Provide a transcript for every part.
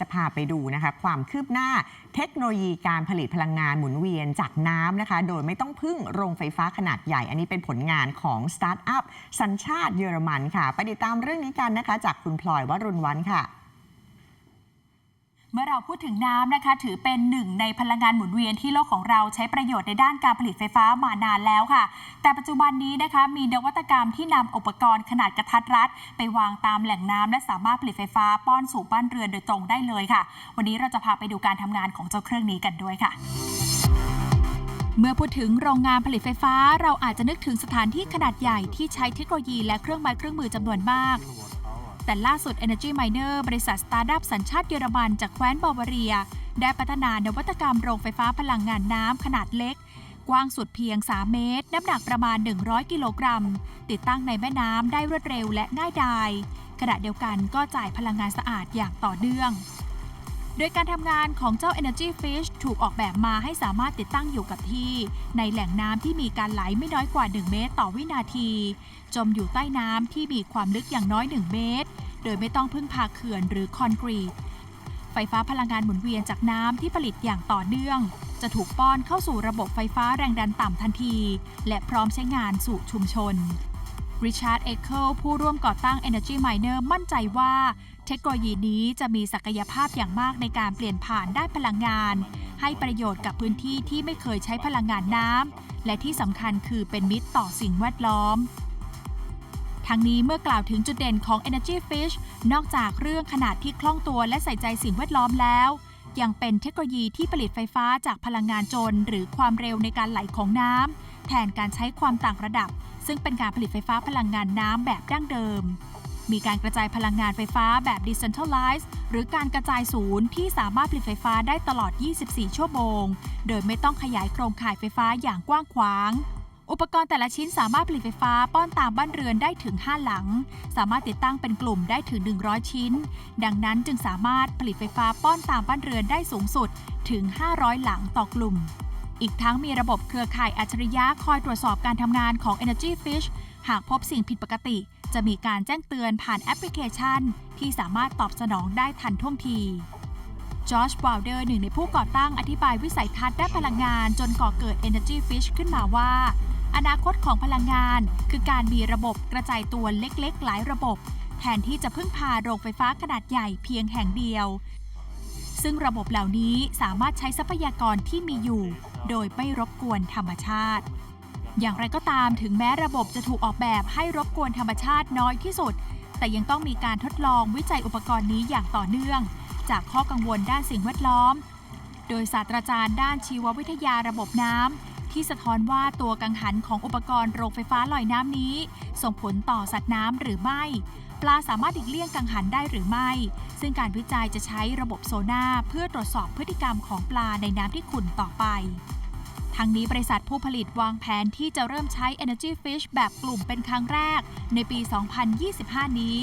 จะพาไปดูนะคะความคืบหน้าเทคโนโลยีการผลิตพลังงานหมุนเวียนจากน้ำนะคะ โดยไม่ต้องพึ่งโรงไฟฟ้าขนาดใหญ่ อันนี้เป็นผลงานของสตาร์ทอัพสัญชาติเยอรมันค่ะ ไปติดตามเรื่องนี้กันนะคะ จากคุณพลอยวรุณวันค่ะ เมื่อเราพูดถึงน้ำนะคะ ถือเป็นหนึ่งในพลังงานหมุนเวียนที่โลกของเราใช้ประโยชน์ในด้านการผลิตไฟฟ้ามานานแล้วค่ะ แต่ปัจจุบันนี้นะคะมีนวัตกรรมที่นำอุปกรณ์ขนาดกระทัดรัด ไปวางตามแหล่งน้ำและสามารถผลิตไฟฟ้าป้อนสู่บ้านเรือนโดยตรงได้เลยค่ะ วันนี้เราจะพาไปดูการทำงานของเจ้าเครื่องนี้กันด้วยค่ะเมื่อพูดถึงโรงงานผลิตไฟฟ้า เราอาจจะนึกถึงสถานที่ขนาดใหญ่ที่ใช้เทคโนโลยีและเครื่องไม้เครื่องมือจำนวนมาก แต่ล่าสุด Energy Miner บริษัทสตาร์ดัพสัญชาติเยอรมันจากแคว้นบาวาเรีย ได้พัฒนานวัตกรรมโรงไฟฟ้าพลังงานน้ำขนาดเล็ก กว้างสุดเพียง 3 เมตร น้ำหนักประมาณ 100 กิโลกรัม ติดตั้งในแม่น้ำได้รวดเร็วและง่ายดาย ขณะเดียวกันก็จ่ายพลังงานสะอาดอย่างต่อเนื่อง โดยการทำงานของเจ้า Energy Fish ถูกออกแบบมาให้สามารถติดตั้งอยู่กับที่ ในแหล่งน้ำที่มีการไหลไม่น้อยกว่า 1 เมตรต่อวินาที จมอยู่ใต้น้ำที่มีความลึกอย่างน้อย 1 เมตร โดยไม่ต้องพึ่งพาเขื่อนหรือคอนกรีต ไฟฟ้าพลังงานหมุนเวียนจากน้ำที่ผลิตอย่างต่อเนื่อง จะถูกป้อนเข้าสู่ระบบไฟฟ้าแรงดันต่ำทันที และพร้อมใช้งานสู่ชุมชน ริชาร์ด เอเคิลผู้ร่วมก่อตั้ง Energy Miner มั่นใจว่า เทคโนโลยีนี้จะมีศักยภาพอย่างมากในการเปลี่ยนผ่านด้านพลังงาน ให้ประโยชน์กับพื้นที่ที่ไม่เคยใช้พลังงานน้ำและที่สำคัญคือเป็นมิตรต่อสิ่งแวดล้อมทั้งนี้เมื่อกล่าวถึงจุดเด่นของ Energy Fish นอกจากเรื่องขนาดที่คล่องตัวและใส่ใจสิ่งแวดล้อมแล้ว ยังเป็นเทคโนโลยีที่ผลิตไฟฟ้าจากพลังงานจนหรือความเร็วในการไหลของน้ำ แทนการใช้ความต่างระดับ ซึ่งเป็นการผลิตไฟฟ้าพลังงานน้ำแบบดั้งเดิม มีการกระจายพลังงานไฟฟ้าแบบ decentralized หรือการกระจายศูนย์ที่สามารถผลิตไฟฟ้าได้ตลอด 24 ชั่วโมง โดยไม่ต้องขยายโครงข่ายไฟฟ้าอย่างกว้างขวางอุปกรณ์แต่ละชิ้นสามารถผลิตไฟฟ้าป้อนตามบ้านเรือนได้ถึง 5 หลัง สามารถติดตั้งเป็นกลุ่มได้ถึง 100 ชิ้น ดังนั้นจึงสามารถผลิตไฟฟ้าป้อนตามบ้านเรือนได้สูงสุดถึง 500 หลังต่อกลุ่ม อีกทั้งมีระบบเครือข่ายอัจฉริยะคอยตรวจสอบการทำงานของ Energy Fish หากพบสิ่งผิดปกติ จะมีการแจ้งเตือนผ่านแอปพลิเคชัน ที่สามารถตอบสนองได้ทันท่วงทีจอร์จวาลเดอร์หนึ่งในผู้ก่อตั้งอธิบายวิสัยทัศน์ด้านพลังงานจนก่อเกิด Energy Fish ขึ้นมาว่า อนาคตของพลังงาน คือการมีระบบกระจายตัวเล็กๆ หลายระบบ แทนที่จะพึ่งพาโรงไฟฟ้าขนาดใหญ่เพียงแห่งเดียว ซึ่งระบบเหล่านี้สามารถใช้ทรัพยากรที่มีอยู่ โดยไม่รบกวนธรรมชาติ อย่างไรก็ตามถึงแม้ระบบจะถูกออกแบบให้รบกวนธรรมชาติน้อยที่สุด แต่ยังต้องมีการทดลองวิจัยอุปกรณ์นี้อย่างต่อเนื่อง จากข้อกังวลด้านสิ่งแวดล้อม โดยศาสตราจารย์ด้านชีววิทยาระบบน้ำที่สะท้อนว่าตัวกังหันของอุปกรณ์โรงไฟฟ้าลอยน้ำนี้ ส่งผลต่อสัตว์น้ำหรือไม่ ปลาสามารถหลีกเลี่ยงกังหันได้หรือไม่ ซึ่งการวิจัยจะใช้ระบบโซน่าเพื่อตรวจสอบพฤติกรรมของปลาในน้ำที่ขุ่นต่อไป ทั้งนี้บริษัทผู้ผลิตวางแผนที่จะเริ่มใช้ Energy Fish แบบกลุ่มเป็นครั้งแรก ในปี 2025 นี้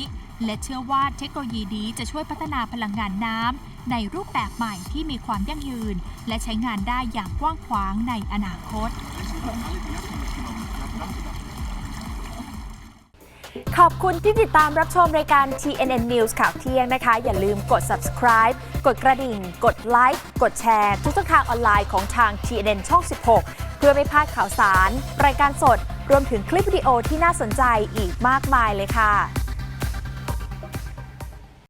และเชื่อว่าเทคโนโลยีนี้จะช่วยพัฒนาพลังงานน้ำในรูปแบบใหม่ที่มีความยั่งยืน และใช้งานได้อย่างกว้างขวางในอนาคต ขอบคุณที่ติดตามรับชมรายการ TNN News ข่าวเที่ยงนะคะ อย่าลืมกด subscribe กดกระดิ่ง กดไลค์กดแชร์ ทุกช่องทางออนไลน์ของทาง TNN ช่อง 16 เพื่อไม่พลาดข่าวสาร รายการสด รวมถึงคลิปวิดีโอที่น่าสนใจอีกมากมายเลยค่ะ